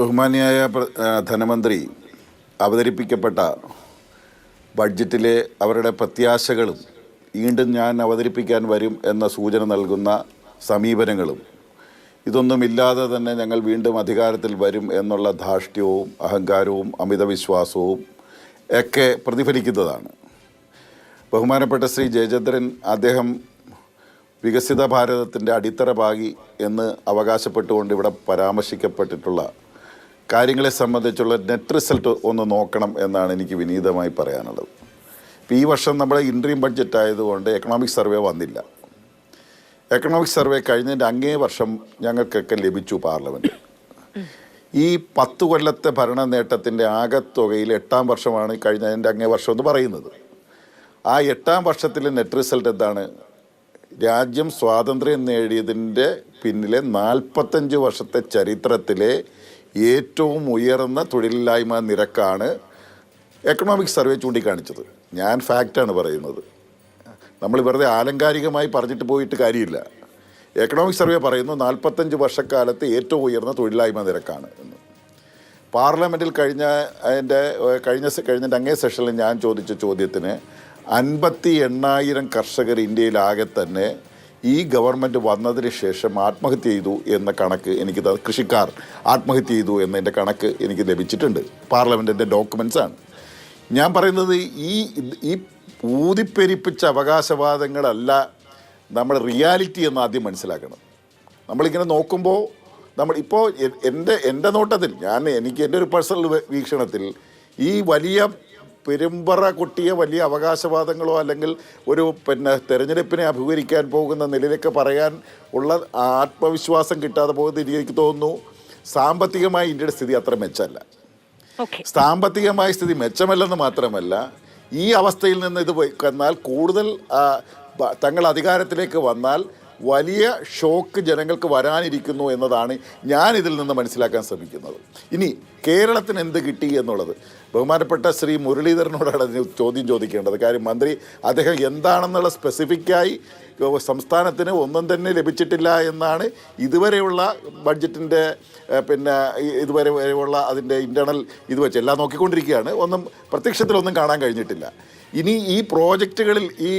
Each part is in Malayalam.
ബഹുമാനിയായ ധനമന്ത്രി അവതരിപ്പിക്കപ്പെട്ട ബഡ്ജറ്റിലെ അവരുടെ പ്രത്യാശകളും വീണ്ടും ഞാൻ അവതരിപ്പിക്കാൻ വരും എന്ന സൂചന നൽകുന്ന സമീപനങ്ങളും ഇതൊന്നുമില്ലാതെ തന്നെ ഞങ്ങൾ വീണ്ടും അധികാരത്തിൽ വരും എന്നുള്ള ധാർഷ്ട്യവും അഹങ്കാരവും അമിതവിശ്വാസവും ഒക്കെ പ്രതിഫലിക്കുന്നതാണ്. ബഹുമാനപ്പെട്ട ശ്രീ ജയചന്ദ്രൻ അദ്ദേഹം വികസിത ഭാരതത്തിന്റെ അടിത്തറ ഭാഗി എന്ന് അവകാശപ്പെട്ടുകൊണ്ട് ഇവിടെ പരാമർശിക്കപ്പെട്ടിട്ടുള്ള കാര്യങ്ങളെ സംബന്ധിച്ചുള്ള നെറ്റ് റിസൾട്ട് ഒന്ന് നോക്കണം എന്നാണ് എനിക്ക് വിനീതമായി പറയാനുള്ളത്. ഇപ്പോൾ ഈ വർഷം നമ്മുടെ ഇൻട്രീം ബഡ്ജറ്റ് ആയതുകൊണ്ട് എക്കണോമിക് സർവേ വന്നില്ല. എക്കണോമിക് സർവേ കഴിഞ്ഞതിന്റെ അങ്ങേ വർഷം ഞങ്ങൾക്കൊക്കെ ലഭിച്ചു പാർലമെന്റ് ഈ പത്ത് കൊല്ലത്തെ ഭരണ നേട്ടത്തിന്റെ ആകത്തുകയിൽ എട്ടാം വർഷമാണ് കഴിഞ്ഞതിന്റെ അങ്ങേ വർഷം എന്ന് പറയുന്നത്. ആ എട്ടാം വർഷത്തിലെ നെറ്റ് റിസൾട്ട് എന്താണ്? രാജ്യം സ്വാതന്ത്ര്യം നേടിയതിന്റെ പിന്നിലെ നാൽപ്പത്തഞ്ച് വർഷത്തെ ചരിത്രത്തിലെ ഏറ്റവും ഉയർന്ന തൊഴിലില്ലായ്മ നിരക്കാണ് എക്കണോമിക് സർവേ ചൂണ്ടിക്കാണിച്ചത്. ഞാൻ ഫാക്റ്റാണ് പറയുന്നത്. നമ്മൾ വെറുതെ ആലങ്കാരികമായി പറഞ്ഞിട്ട് പോയിട്ട് കാര്യമില്ല. എക്കണോമിക് സർവേ പറയുന്നു നാൽപ്പത്തഞ്ച് വർഷക്കാലത്ത് ഏറ്റവും ഉയർന്ന തൊഴിലില്ലായ്മ നിരക്കാണ് എന്ന്. പാർലമെന്റിൽ കഴിഞ്ഞ അതിന്റെ കഴിഞ്ഞ കഴിഞ്ഞ അങ്ങേ സെഷനിൽ ഞാൻ ചോദിച്ച ചോദ്യത്തിന് അൻപത്തി എണ്ണായിരം കർഷകർ ഇന്ത്യയിലാകെ തന്നെ ഈ ഗവൺമെന്റ് വന്നതിന് ശേഷം ആത്മഹത്യ ചെയ്തു എന്ന കണക്ക് എനിക്ക് കൃഷിക്കാർ ആത്മഹത്യ ചെയ്തു എന്നതിന്റെ കണക്ക് എനിക്ക് ലഭിച്ചിട്ടുണ്ട്. പാർലമെന്റിന്റെ ഡോക്യുമെൻസാണ് ഞാൻ പറയുന്നത് ഈ ഈ ഊതിപ്പെരിപ്പിച്ച അവകാശവാദങ്ങളല്ല നമ്മൾ റിയാലിറ്റി എന്ന് ആദ്യം മനസ്സിലാക്കണം. നമ്മളിങ്ങനെ നോക്കുമ്പോൾ നമ്മൾ ഇപ്പോൾ എന്റെ എന്റെ നോട്ടത്തിൽ ഞാൻ എനിക്ക് എന്റെ ഒരു പേഴ്സണൽ വീക്ഷണത്തിൽ ഈ വലിയ പെരുമ്പറ കൊട്ടിയ വലിയ അവകാശവാദങ്ങളോ അല്ലെങ്കിൽ ഒരു പിന്നെ തെരഞ്ഞെടുപ്പിനെ അഭിമുഖീകരിക്കാൻ പോകുന്ന നിലയിലൊക്കെ പറയാൻ ഉള്ള ആത്മവിശ്വാസം കിട്ടാതെ പോകുന്ന എനിക്ക് തോന്നുന്നു. സാമ്പത്തികമായി ഇന്ത്യയുടെ സ്ഥിതി അത്ര മെച്ചമല്ല. സാമ്പത്തികമായ സ്ഥിതി മെച്ചമല്ലെന്ന് മാത്രമല്ല ഈ അവസ്ഥയിൽ നിന്ന് ഇത് എന്നാൽ കൂടുതൽ തങ്ങൾ അധികാരത്തിലേക്ക് വന്നാൽ വലിയ ഷോക്ക് ജനങ്ങൾക്ക് വരാനിരിക്കുന്നു എന്നതാണ് ഞാൻ ഇതിൽ നിന്ന് മനസ്സിലാക്കാൻ ശ്രമിക്കുന്നത്. ഇനി കേരളത്തിന് എന്ത് കിട്ടി എന്നുള്ളത്? ബഹുമാനപ്പെട്ട ശ്രീ മുരളീധരനോടാണ് അതിന് ചോദ്യം ചോദിക്കേണ്ടത്. കാര്യം മന്ത്രി അദ്ദേഹം എന്താണെന്നുള്ള സ്പെസിഫിക്കായി സംസ്ഥാനത്തിന് ഒന്നും തന്നെ ലഭിച്ചിട്ടില്ല എന്നാണ് ഇതുവരെയുള്ള ബഡ്ജറ്റിന്റെ പിന്നെ ഇതുവരെ വരെയുള്ള അതിന്റെ ഇന്റേണൽ ഇത് വെച്ച് എല്ലാം നോക്കിക്കൊണ്ടിരിക്കുകയാണ്. ഒന്നും പ്രത്യക്ഷത്തിലൊന്നും കാണാൻ കഴിഞ്ഞിട്ടില്ല. ഇനി ഈ പ്രോജക്റ്റുകളിൽ ഈ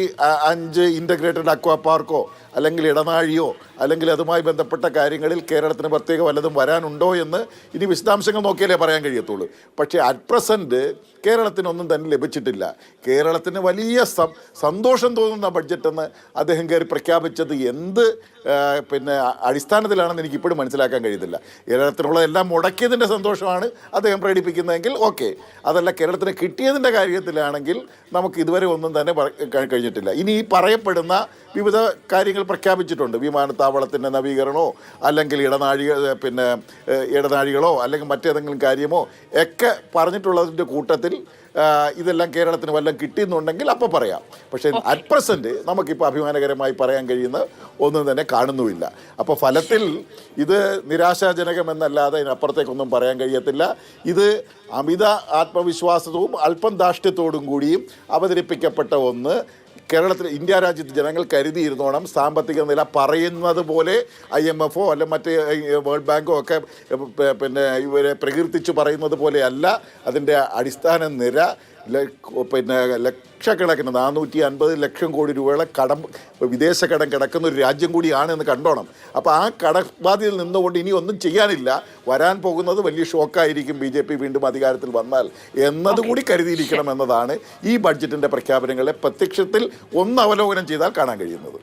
അഞ്ച് ഇന്റഗ്രേറ്റഡ് അക്വാ പാർക്കോ അല്ലെങ്കിൽ ഇടനാഴിയോ അല്ലെങ്കിൽ അതുമായി ബന്ധപ്പെട്ട കാര്യങ്ങളിൽ കേരളത്തിന് പ്രത്യേക വല്ലതും വരാനുണ്ടോ എന്ന് ഇനി വിശദാംശങ്ങൾ നോക്കിയാലേ പറയാൻ കഴിയത്തുള്ളൂ. പക്ഷേ അറ്റ് പ്രസന്റ് കേരളത്തിനൊന്നും തന്നെ ലഭിച്ചിട്ടില്ല. കേരളത്തിന് വലിയ സന്തോഷം തോന്നുന്ന ബഡ്ജറ്റെന്ന് അദ്ദേഹം കയറി പ്രഖ്യാപിച്ചത് എന്ത് പിന്നെ അടിസ്ഥാനത്തിലാണെന്ന് എനിക്ക് ഇപ്പോഴും മനസ്സിലാക്കാൻ കഴിയുന്നില്ല. കേരളത്തിനുള്ള എല്ലാം മുടക്കിയതിന്റെ സന്തോഷമാണ് അദ്ദേഹം പ്രകടിപ്പിക്കുന്നതെങ്കിൽ ഓക്കെ അതല്ല കേരളത്തിന് കിട്ടിയതിന്റെ കാര്യത്തിലാണെങ്കിൽ നമുക്ക് ഇതുവരെ ഒന്നും തന്നെ കഴിഞ്ഞിട്ടില്ല. ഇനി ഈ പറയപ്പെടുന്ന വിവിധ കാര്യങ്ങൾ പ്രഖ്യാപിച്ചിട്ടുണ്ട്. വിമാനത്താവളത്തിന്റെ നവീകരണമോ അല്ലെങ്കിൽ ഇടനാഴിക പിന്നെ ഇടനാഴികളോ അല്ലെങ്കിൽ മറ്റേതെങ്കിലും കാര്യമോ ഒക്കെ പറഞ്ഞിട്ടുള്ളതിന്റെ കൂട്ടത്തിൽ ഇതെല്ലാം കേരളത്തിന് വല്ലതും കിട്ടിയെന്നുണ്ടെങ്കിൽ അപ്പോൾ പറയാം. പക്ഷേ അറ്റ് പ്രസന്റ് നമുക്കിപ്പോൾ അഭിമാനകരമായി പറയാൻ കഴിയുന്ന ഒന്നും തന്നെ കാണുന്നുമില്ല. അപ്പോൾ ഫലത്തിൽ ഇത് നിരാശാജനകമെന്നല്ലാതെ അതിനപ്പുറത്തേക്കൊന്നും പറയാൻ കഴിയത്തില്ല. ഇത് അമിത ആത്മവിശ്വാസവും അല്പം ദാഷ്ട്യത്തോടും കൂടിയും അവതരിപ്പിക്കപ്പെട്ട ഒന്ന് കേരളത്തിൽ ഇന്ത്യ രാജ്യത്ത് ജനങ്ങൾ കരുതിയിരുന്നോണം സാമ്പത്തിക നില പറയുന്നത് പോലെ ഐ എം എഫോ അല്ല മറ്റ് വേൾഡ് ബാങ്കോ ഒക്കെ പിന്നെ ഇവരെ പ്രകീർത്തിച്ച് പറയുന്നത് പോലെയല്ല. അതിന്റെ അടിസ്ഥാന നിര പിന്നെ ലക്ഷക്കണക്കിന് നാനൂറ്റി അൻപത് ലക്ഷം കോടി രൂപയുടെ കടം വിദേശ കടം കിടക്കുന്ന ഒരു രാജ്യം കൂടിയാണ് എന്ന് കണ്ടോണം. അപ്പോൾ ആ കടബാധ്യതയിൽ നിന്നുകൊണ്ട് ഇനി ഒന്നും ചെയ്യാനില്ല. വരാൻ പോകുന്നത് വലിയ ഷോക്കായിരിക്കും ബി ജെ പി വീണ്ടും അധികാരത്തിൽ വന്നാൽ. എന്നതുകൂടി കരുതിയിരിക്കണം എന്നതാണ് ഈ ബഡ്ജറ്റിന്റെ പ്രഖ്യാപനങ്ങളെ പ്രത്യക്ഷത്തിൽ ഒന്ന് അവലോകനം ചെയ്താൽ കാണാൻ കഴിയുന്നത്.